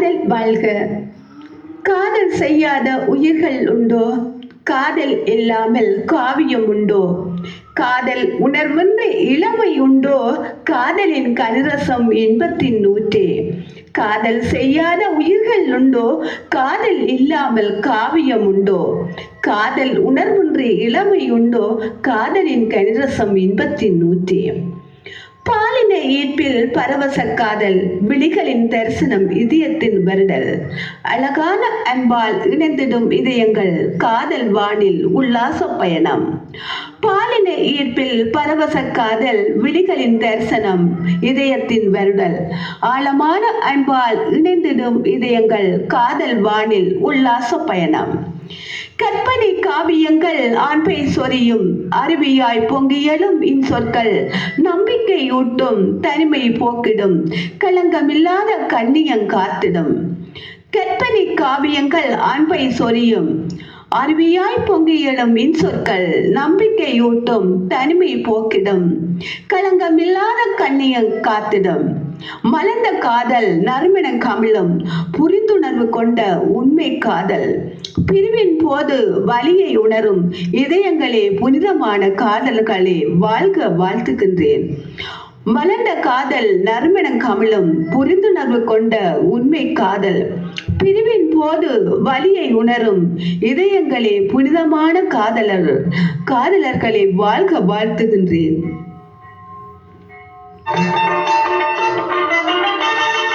காதல் வாழ்க. காதல் செய்யாத உயிர்கள் உண்டோ? காதல் இல்லாமல் காவியம் உண்டோ? காதல் உணர்வென்ற இளமை உண்டோ? காதலின் கனிரசம் இன்பத்தின் நூற்றே. காதல் செய்யாத உயிர்கள் உண்டோ? காதல் இல்லாமல் காவியம் உண்டோ? காதல் உணர்வொன்று இளமை உண்டோ? காதலின் கனிரசம் இன்பத்தின் நூற்றே. பாலின ஈர்ப்பில் பரவச காதல் விழிகளின் தரிசனம் இதயத்தின் வருடல். அழகான அன்பால் இணைந்திடும் இதயங்கள் காதல் வானில் உல்லாச பயணம். பாலின ஈர்ப்பில் பரவச காதல் விழிகளின் தரிசனம் இதயத்தின் வருடல். ஆழமான அன்பால் இணைந்திடும் இதயங்கள் காதல் வானில் உல்லாச பயணம். கற்பனை காவியங்கள் ஆண்பை சொரியும். அருவியாய் பொங்கியலும் இன்சொற்கள் நம்பிக்கையூட்டும் தனிமை போக்கிடும் களங்கமில்லாத கண்ணியம் காத்திடும். கற்பனை காவியங்கள் ஆண்பை சொரியும். அருவியாய் பொங்கியலும் இன்சொற்கள் நம்பிக்கையூட்டும் தனிமை போக்கிடும் களங்கமில்லாத கண்ணியம் காத்திடும். மலர்ந்த காதல் நறுமண கமிழும் புரிந்துணர்வு கொண்ட உண்மை காதல். பிரிவின் போது வலியை உணரும் இதயங்களே புனிதமான காதல்களே வாழ்க வாழ்த்துகின்றேன். மலர்ந்த காதல் நறுமணம் கமிழும் புரிந்துணர்வு கொண்ட உண்மை காதல். பிரிவின் போது வலியை உணரும் இதயங்களே புனிதமான காதலர் காதலர்களை வாழ்க வாழ்த்துகின்றேன். Thank you.